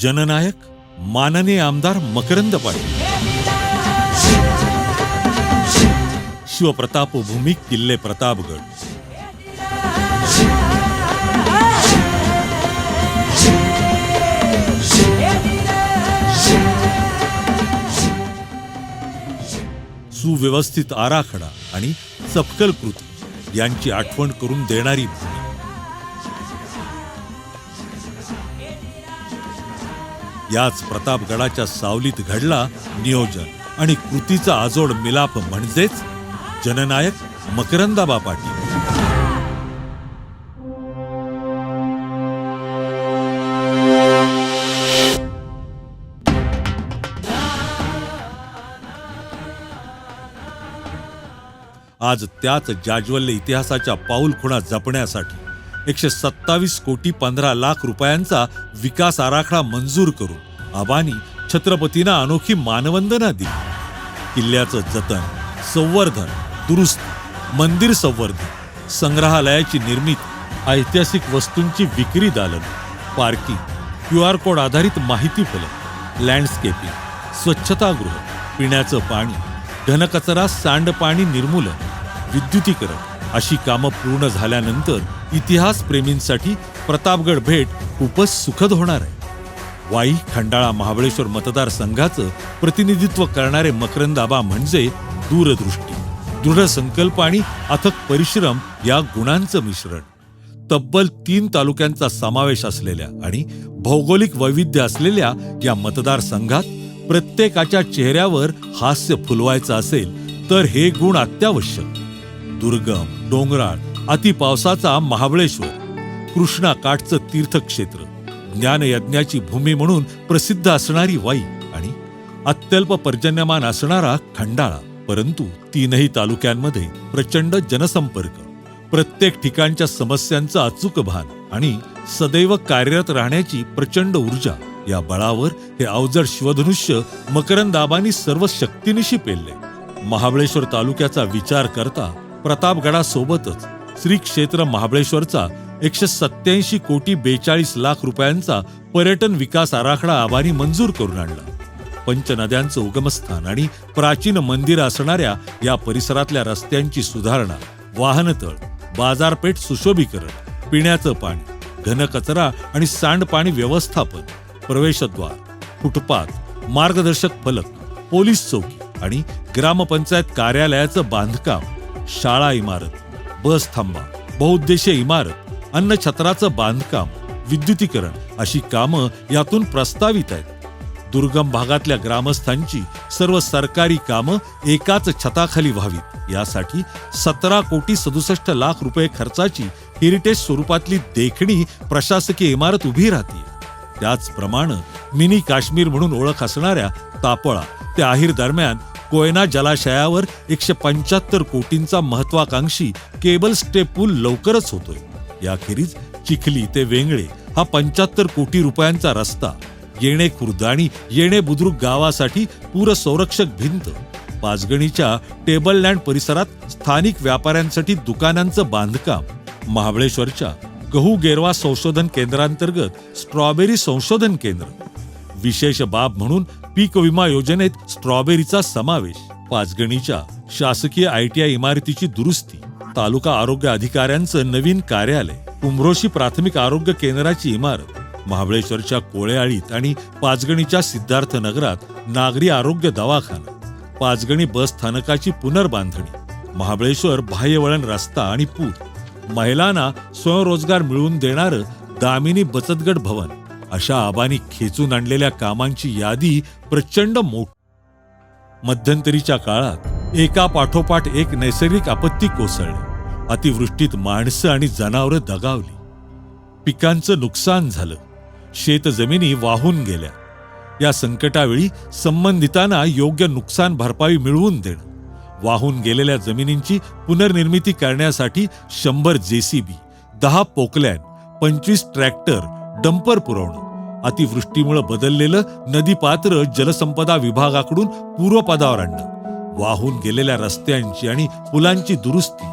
जननायक माननीय आमदार मकरंद पाटील. शिवप्रताप भूमी किल्ले प्रतापगड. सुव्यवस्थित आराखडा आणि सपकल कृती यांची आठवण करून देणारी भूमी. याच प्रतापगडाच्या सावलीत घडला नियोजन आणि कृतीचा आजोड मिलाप म्हणजेच जननायक मकरंदाबा पाटील. आज त्याच जाज्वल्य इतिहासाच्या पाऊलखुणा जपण्यासाठी एकशे सत्तावीस कोटी पंधरा लाख रुपयांचा विकास आराखडा मंजूर करून आबानी छत्रपतींना अनोखी मानवंदना दिली. किल्ल्याचं जतन संवर्धन दुरुस्ती मंदिर संवर्धन संग्रहालयाची निर्मिती ऐतिहासिक वस्तूंची विक्री दालन पार्किंग क्यू आर कोड आधारित माहिती फलक लँडस्केपिंग स्वच्छतागृह पिण्याचं पाणी घनकचरा सांडपाणी निर्मूलन विद्युतीकरण अशी कामं पूर्ण झाल्यानंतर इतिहास प्रेमींसाठी प्रतापगड भेट खूपच सुखद होणार आहे. वाई खंडाळा महाबळेश्वर मतदारसंघाचं प्रतिनिधित्व करणारे मकरंदाबा म्हणजे दूरदृष्टी दृढ संकल्प आणि अथक परिश्रम या गुणांचं मिश्रण. तब्बल तीन तालुक्यांचा समावेश असलेल्या आणि भौगोलिक वैविध्य असलेल्या या मतदारसंघात प्रत्येकाच्या चेहऱ्यावर हास्य फुलवायचं असेल तर हे गुण अत्यावश्यक. दुर्गम डोंगराळ अतिपावसाचा महाबळेश्वर कृष्णा काठचं तीर्थक्षेत्र ज्ञानयज्ञाची भूमी म्हणून प्रसिद्ध असणारी वाई आणि अत्यल्प पर्जन्यमान असणारा खंडाळा. परंतु तीनही तालुक्यांमध्ये प्रचंड जनसंपर्क प्रत्येक ठिकाणच्या समस्यांचं अचूक भान आणि सदैव कार्यरत राहण्याची प्रचंड ऊर्जा या बळावर हे अवजड शिवधनुष्य मकरंदाबानी सर्व शक्तीनिशी पेलले. महाबळेश्वर तालुक्याचा विचार करता प्रतापगडासोबतच श्री क्षेत्र महाबळेश्वरचा एकशे सत्याऐंशी कोटी बेचाळीस लाख रुपयांचा पर्यटन विकास आराखडा आबानी मंजूर करून आणला. पंचनद्यांचं उगमस्थान आणि प्राचीन मंदिर असणाऱ्या या परिसरातल्या रस्त्यांची सुधारणा वाहनतळ बाजारपेठ सुशोभीकरण पिण्याचं पाणी घनकचरा आणि सांडपाणी व्यवस्थापन प्रवेशद्वार फुटपाथ मार्गदर्शक फलक पोलीस चौकी आणि ग्रामपंचायत कार्यालयाचं बांधकाम शाळा इमारत बस थांबा. बहुउद्देशीय इमारत अन्नछत्राचं बांधकाम विद्युतीकरण अशी कामं यातून प्रस्तावित आहेत. दुर्गम भागातल्या ग्रामस्थांची सर्व सरकारी कामं एकाच छताखाली व्हावीत. यासाठी सतरा कोटी सदुसष्ट लाख रुपये खर्चाची हेरिटेज स्वरूपातली देखणी प्रशासकीय इमारत उभी राहते. त्याचप्रमाणे मिनी काश्मीर म्हणून ओळख असणाऱ्या तापळा ते आहिर दरम्यान कोयना जलाशयावर एकशे पंच्याहत्तर कोटींचा महत्वाकांक्षी केबल स्टे पूल लवकरच होतोय. याखेरीज चिखली ते वेंगळे हा पंच्याहत्तर कोटी रुपयांचा रस्ता. येणे खुर्द आणि येणे बुद्रुक गावासाठी पूर संरक्षक भिंत. पाचगणीच्या टेबल लँड परिसरात स्थानिक व्यापाऱ्यांसाठी दुकानांचं बांधकाम. महाबळेश्वरच्या गहू गेरवा संशोधन केंद्रांतर्गत स्ट्रॉबेरी संशोधन केंद्र. विशेष बाब म्हणून पीक विमा योजनेत स्ट्रॉबेरीचा समावेश पाचगणीच्या शासकीय आयटीआय इमारतीची दुरुस्ती तालुका आरोग्य अधिकाऱ्यांचं नवीन कार्यालय उमरोशी प्राथमिक आरोग्य केंद्राची इमारत महाबळेश्वरच्या कोळेआळीत आणि पाचगणीच्या सिद्धार्थ नगरात नागरी आरोग्य दवाखाना पाचगणी बस स्थानकाची पुनर्बांधणी महाबळेश्वर बाह्यवळण रस्ता आणि पूल. महिलांना स्वयंरोजगार मिळवून देणारं दामिनी बचतगट भवन अशा आबानी खेचून आणलेल्या कामांची यादी प्रचंड मोठ. मध्यंतरीच्या काळात एका पाठोपाठ एक नैसर्गिक आपत्ती कोसळली. अतिवृष्टीत माणसं आणि जनावरं दगावली. पिकांचं नुकसान झालं. शेतजमिनी वाहून गेल्या. या संकटावेळी संबंधितांना योग्य नुकसान भरपाई मिळवून देणं. वाहून गेलेल्या जमिनींची पुनर्निर्मिती करण्यासाठी शंभर जेसीबी दहा पोकलॅन पंचवीस ट्रॅक्टर डंपर पुरवणं. अतिवृष्टीमुळे बदललेलं नदीपात्र जलसंपदा विभागाकडून पूर्वपदावर आणणं. वाहून गेलेल्या रस्त्यांची आणि पुलांची दुरुस्ती.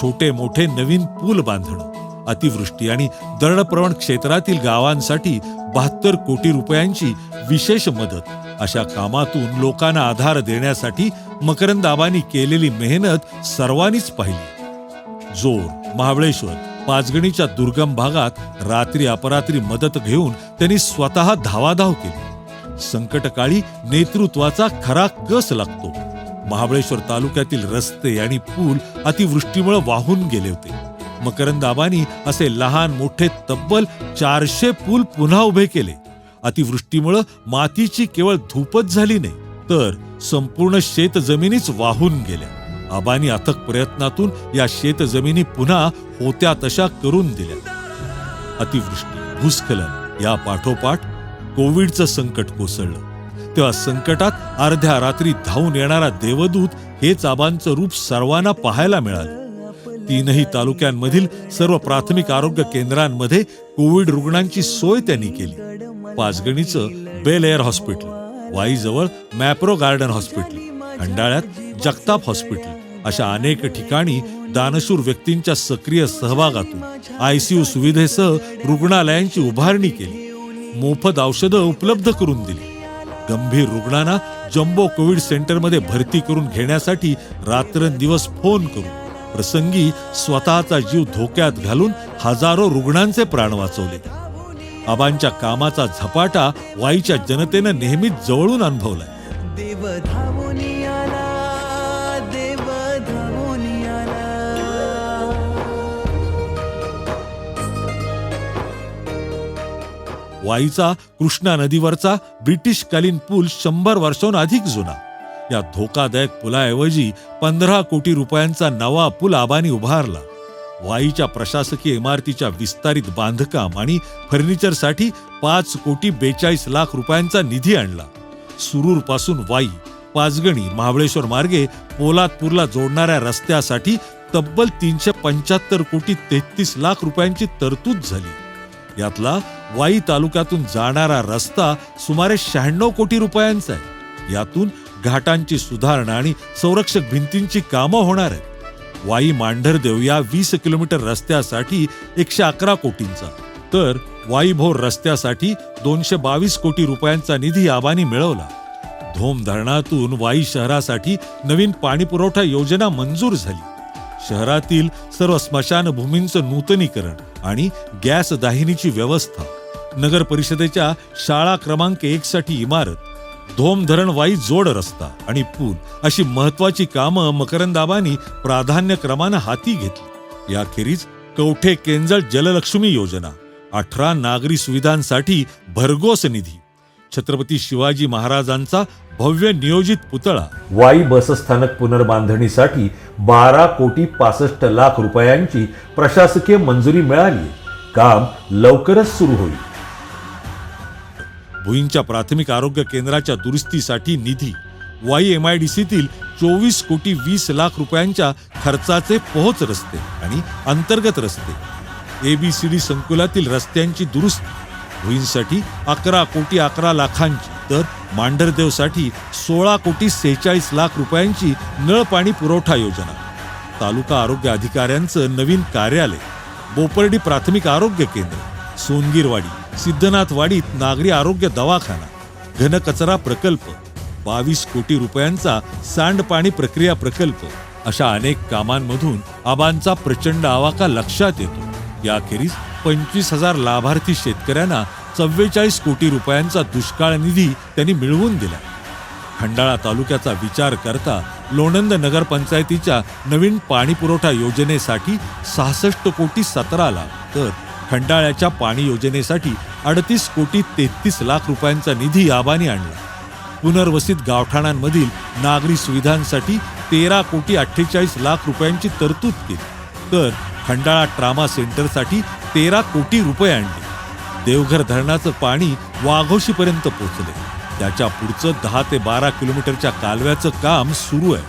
छोटे मोठे नवीन पूल बांधणं. अतिवृष्टी आणि दरडप्रवण क्षेत्रातील गावांसाठी बहात्तर कोटी रुपयांची विशेष मदत. अशा कामातून लोकांना आधार देण्यासाठी मकरंदाबांनी केलेली मेहनत सर्वांनीच पाहिली. जोर महाबळेश्वर. पाचगणीच्या दुर्गम भागात रात्री अपरात्री मदत घेऊन त्यांनी स्वतः धावाधाव केली. संकटकाळी नेतृत्वाचा खरा कस लागतो. महाबळेश्वर तालुक्यातील रस्ते आणि पूल अतिवृष्टीमुळे वाहून गेले होते. मकरंदाबानी असे लहान मोठे तब्बल चारशे पूल पुन्हा उभे केले. अतिवृष्टीमुळं मातीची केवळ धूपच झाली नाही तर संपूर्ण शेत जमिनीच वाहून गेल्या. आबांनी अथक प्रयत्नातून या शेत जमिनी पुन्हा होत्या तशा करून दिल्या. अतिवृष्टी भूस्खलन या पाठोपाठ कोविडचं संकट कोसळलं. तेव्हा संकटात अर्ध्या रात्री धावून येणारा देवदूत हेच आबांचं रूप सर्वांना पाहायला मिळालं. तीनही तालुक्यांमधील सर्व प्राथमिक आरोग्य केंद्रांमध्ये कोविड रुग्णांची सोय त्यांनी केली. पाचगणीचं बेल एअर हॉस्पिटल वाईजवळ मॅप्रो गार्डन हॉस्पिटल खंडाळ्यात जगताप हॉस्पिटल अशा अनेक ठिकाणी दानशूर व्यक्तींच्या सक्रिय सहभागातून आयसीयू सुविधेसह रुग्णालयांची उभारणी केली. मोफत औषधं उपलब्ध करून दिली. गंभीर रुग्णांना जम्बो कोविड सेंटरमध्ये भरती करून घेण्यासाठी रात्रंदिवस फोन करून प्रसंगी स्वतःचा जीव धोक्यात घालून हजारो रुग्णांचे प्राण वाचवले. आबांच्या कामाचा झपाटा वाईच्या जनतेनं नेहमीच जवळून अनुभवलाय. वाईचा कृष्णा नदीवरचा ब्रिटिशकालीन पूल शंभर वर्षांहून अधिक जुना. या धोकादायक पुलाऐवजी पंधरा कोटी रुपयांचा नवा पूल आबानी उभारला. वाईच्या प्रशासकीय इमारतीच्या विस्तारित बांधकाम आणि फर्निचरसाठी पाच कोटी बेचाळीस लाख रुपयांचा निधी आणला. सुरूरपासून वाई पाचगणी महाबळेश्वर मार्गे पोलादपूरला जोडणाऱ्या रस्त्यासाठी तब्बल तीनशे पंच्याहत्तर कोटी तेहतीस लाख रुपयांची तरतूद झाली. यातला वाई तालुक्यातून जाणारा रस्ता सुमारे शहाण्णव कोटी रुपयांचा आहे. यातून घाटांची सुधारणा आणि संरक्षक भिंतींची कामं होणार आहेत. वाई मांढरदेव या वीस किलोमीटर रस्त्यासाठी एकशे अकरा कोटींचा. तर वाईभोर रस्त्यासाठी दोनशे बावीस कोटी रुपयांचा निधी आबानी मिळवला. धोम धरणातून वाई शहरासाठी नवीन पाणीपुरवठा योजना मंजूर झाली. शहरातील सर्व स्मशानभूमींचं नूतनीकरण आणि गॅस दाहिनीची व्यवस्था. नगर परिषदेच्या शाळा क्रमांक एक साठी इमारत धोम धरण वाई जोड रस्ता आणि पूल अशी महत्वाची कामं मकरंदाबांनी प्राधान्य क्रमानं हाती घेतली. याखेरीज कवठे केंजळ जललक्ष्मी योजना अठरा नागरी सुविधांसाठी भरघोस निधी छत्रपती शिवाजी महाराजांचा भव्य नियोजित पुतळा वाई बसस्थानक पुनर्बांधणीसाठी बारा कोटी पासष्ट लाख रुपयांची प्रशासकीय मंजुरी मिळाली. काम लवकरच सुरू होईल. भुईंच्या प्राथमिक आरोग्य केंद्राच्या दुरुस्तीसाठी निधी. वाई एम आय डी सीतील चोवीस कोटी वीस लाख रुपयांच्या खर्चाचे पोहोच रस्ते आणि अंतर्गत रस्ते. एबीसीडी संकुलातील रस्त्यांची दुरुस्ती. भुईंसाठी अकरा कोटी अकरा लाखांची तर मांढरदेवसाठी सोळा कोटी सेहेचाळीस लाख रुपयांची नळपाणी पुरवठा योजना. तालुका आरोग्य अधिकाऱ्यांचं नवीन कार्यालय. बोपर्डी प्राथमिक आरोग्य केंद्र. सोनगीरवाडी सिद्धनाथवाडीत नागरी आरोग्य दवाखाना घनकचरा प्रकल्प बावीस कोटी रुपयांचा सांडपाणी प्रक्रिया प्रकल्प अशा अनेक कामांमधून आबांचा प्रचंड आवाका लक्षात येतो. याखेरीज पंचवीस हजार लाभार्थी शेतकऱ्यांना चव्वेचाळीस कोटी रुपयांचा दुष्काळ निधी त्यांनी मिळवून दिला. खंडाळा तालुक्याचा विचार करता लोणंद नगरपंचायतीच्या नवीन पाणीपुरवठा योजनेसाठी सहासष्ट कोटी सतरा लाख. तर खंडाळ्याच्या पाणी योजनेसाठी अडतीस कोटी तेहतीस लाख रुपयांचा निधी आबानी आणला. पुनर्वसित गावठाणांमधील नागरी सुविधांसाठी तेरा कोटी अठ्ठेचाळीस लाख रुपयांची तरतूद केली. तर खंडाळा ट्रामा सेंटरसाठी तेरा कोटी रुपये आणले. देवघर धरणाचं पाणी वाघोशीपर्यंत पोहोचले. त्याच्या पुढचं दहा ते बारा किलोमीटरच्या कालव्याचं काम सुरू आहे.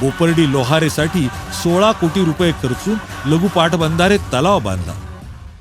बोपर्डी लोहारेसाठी सोळा कोटी रुपये खर्चून लघु पाटबंधारे तलाव बांधला.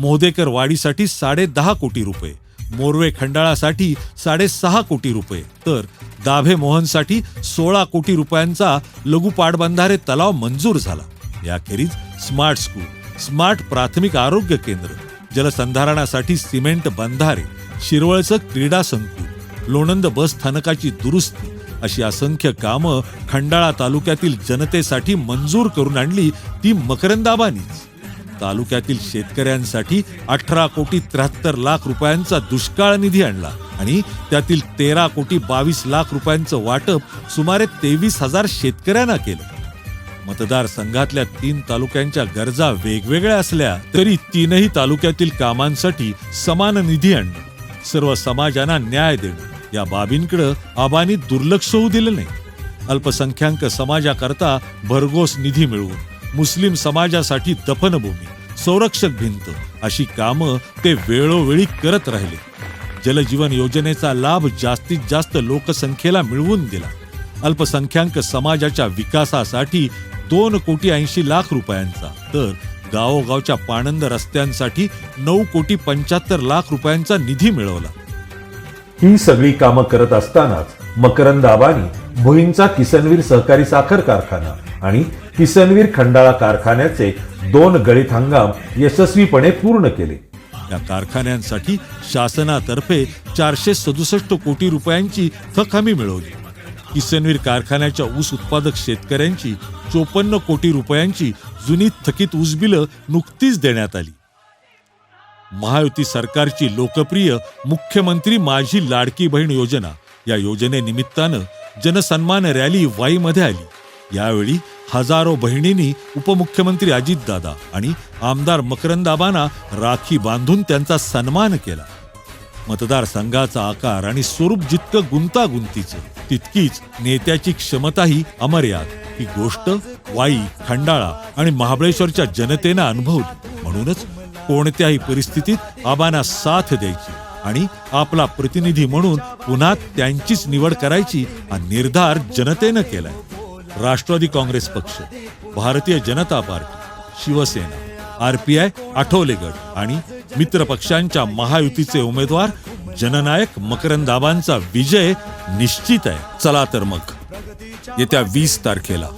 मोदेकर वाडीसाठी साडे दहा कोटी रुपये मोरवे खंडाळासाठी साडेसहा कोटी रुपये तर दाभे मोहनसाठी सोळा कोटी रुपयांचा लघु पाटबंधारे तलाव मंजूर झाला. याखेरीज स्मार्ट स्कूल स्मार्ट प्राथमिक आरोग्य केंद्र जलसंधारणासाठी सिमेंट बंधारे शिरवळचं क्रीडा संकुल लोणंद बस स्थानकाची दुरुस्ती अशी असंख्य कामं खंडाळा तालुक्यातील जनतेसाठी मंजूर करून आणली ती मकरंदाबानीच. तालुक्यातील शेतकऱ्यांसाठी अठरा कोटी त्र्याहत्तर लाख रुपयांचा दुष्काळ निधी आणला आणि त्यातील तेरा कोटी बावीस लाख रुपयांचं वाटप सुमारे तेवीस हजार शेतकऱ्यांना केलं. मतदारसंघातल्या तीन तालुक्यांच्या गरजा वेगवेगळ्या असल्या तरी तीनही तालुक्यातील कामांसाठी समान निधी आणणं सर्व समाजांना न्याय देणं या बाबींकडे आबानी दुर्लक्ष होऊ दिलं नाही. अल्पसंख्याक समाजाकरता भरघोस निधी मिळवून मुस्लिम समाजासाठी दफनभूमी संरक्षक भिंत अशी कामं ते वेळोवेळी करत राहिले. जलजीवन योजनेचा लाभ जास्तीत जास्त लोकसंख्येला मिळवून दिला. अल्पसंख्याक समाजाच्या विकासासाठी दोन कोटी ऐंशी लाख रुपयांचा तर गावोगावच्या पाणंद रस्त्यांसाठी नऊ कोटी पंच्याहत्तर लाख रुपयांचा निधी मिळवला. ही सगळी कामं करत असतानाच मकरंद आबानी भुईंचा किसनवीर सहकारी साखर कारखाना आणि किसनवीर खंडाळा कारखान्याचे दोन गळीत हंगाम यशस्वीपणे पूर्ण केले. या कारखान्यांसाठी शासनातर्फे चारशे सदुसष्ट कोटी रुपयांची थक हमी मिळवली. किसनवीर कारखान्याच्या ऊस उत्पादक शेतकऱ्यांची चोपन्न कोटी रुपयांची जुनी थकीत ऊस बिलं नुकतीच देण्यात आली. महायुती सरकारची लोकप्रिय मुख्यमंत्री माझी लाडकी बहीण योजना. या योजनेनिमित्तानं जनसन्मान रॅली वाईमध्ये आली. यावेळी हजारो बहिणींनी उपमुख्यमंत्री अजितदादा आणि आमदार मकरंदाबांना राखी बांधून त्यांचा सन्मान केला. मतदारसंघाचा आकार आणि स्वरूप जितकं गुंतागुंतीचं तितकीच नेत्याची क्षमताही अमर्याद. ही गोष्ट वाई खंडाळा आणि महाबळेश्वरच्या जनतेनं अनुभवली. म्हणूनच कोणत्याही परिस्थितीत आबांना साथ द्यायची आणि आपला प्रतिनिधी म्हणून पुन्हा त्यांचीच निवड करायची हा निर्धार जनतेनं केलाय. राष्ट्रवादी काँग्रेस पक्ष भारतीय जनता पार्टी शिवसेना आरपीआय आठवले गट आणि मित्र पक्षांच्या महायुतीचे उमेदवार जननायक मकरंदाबांचा विजय निश्चित आहे. चला तर मग येत्या वीस तारखेला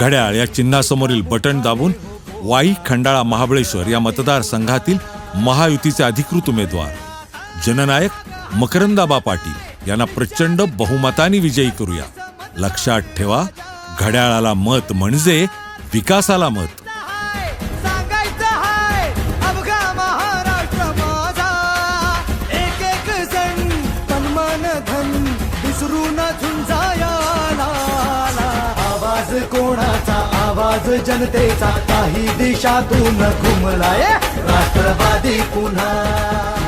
घड्याळ या चिन्हासमोरील बटन दाबून वाई खंडाळा महाबळेश्वर या मतदारसंघातील महायुतीचे अधिकृत उमेदवार. जननायक मकरंदाबा पाटील यांना प्रचंड बहुमताने विजयी करूया. लक्षात ठेवा घड्याळाला मत म्हणजे विकासाला मत. आवाज जनतेचा काही दिशातून घुमलाय. राष्ट्रवादी पुन्हा.